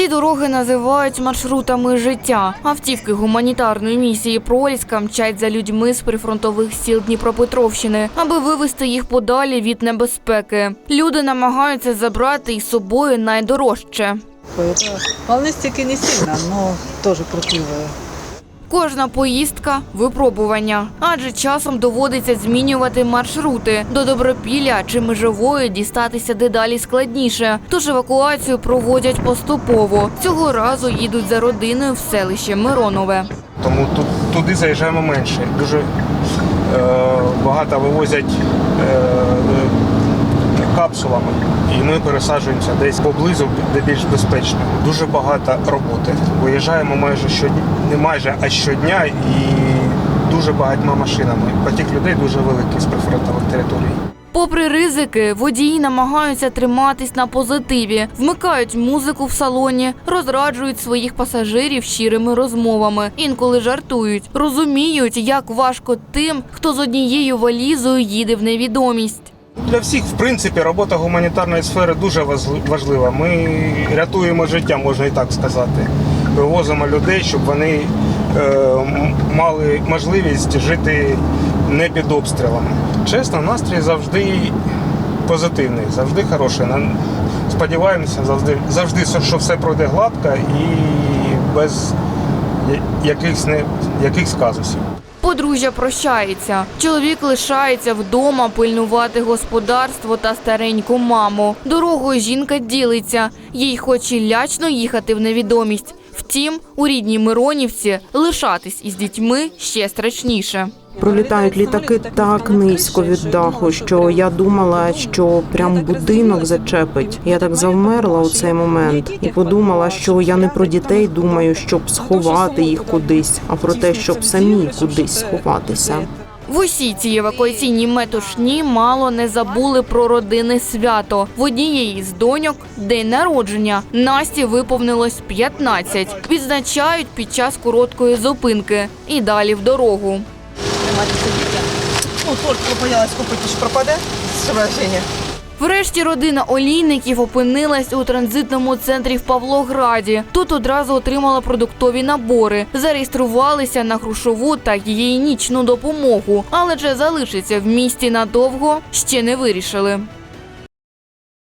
Ці дороги називають маршрутами життя. Автівки гуманітарної місії Проліска мчать за людьми з прифронтових сіл Дніпропетровщини, аби вивести їх подалі від небезпеки. Люди намагаються забрати із собою найдорожче. Это волны стеки не сильно, но тоже крутливые. Кожна поїздка випробування, адже часом доводиться змінювати маршрути. До Добропілля чи межової дістатися дедалі складніше, тож евакуацію проводять поступово. Цього разу їдуть за родиною в селище Миронове. Тому тут, туди заїжджаємо менше. Дуже е, багато вивозять е, капсулами, і ми пересаджуємося десь поблизу, де більш безпечно. Дуже багато роботи. Виїжджаємо майже щодня, не майже, а щодня і дуже багатьма машинами. Потік людей дуже великий з прифронтових територій. Попри ризики, водії намагаються триматись на позитиві, вмикають музику в салоні, розраджують своїх пасажирів щирими розмовами, інколи жартують, розуміють, як важко тим, хто з однією валізою їде в невідомість. Для всіх, в принципі, робота гуманітарної сфери дуже важлива. Ми рятуємо життя, можна і так сказати. Вивозимо людей, щоб вони е, мали можливість жити не під обстрілами. Чесно, настрій завжди позитивний, завжди хороший. Сподіваємося, завжди, завжди, що все пройде гладко і без якихось, якихось казусів. Подружжя прощається. Чоловік лишається вдома пильнувати господарство та стареньку маму. Дорогою жінка ділиться. Їй хоч і лячно їхати в невідомість. Втім, у рідній Миронівці лишатись із дітьми ще страшніше. Пролітають літаки так низько від даху, що я думала, що прям будинок зачепить. Я так завмерла у цей момент і подумала, що я не про дітей думаю, щоб сховати їх кудись, а про те, щоб самі кудись сховатися. В усій цій евакуаційній метушні мало не забули про родинне свято. В однієї з доньок день народження. Насті виповнилось 15. Відзначають під час короткої зупинки і далі в дорогу. Ну, торт побоялась купити, що пропаде з враження. Врешті родина олійників опинилась у транзитному центрі в Павлограді. Тут одразу отримала продуктові набори, зареєструвалися на грошову та гігієнічну допомогу. Але чи залишиться в місті надовго, ще не вирішили.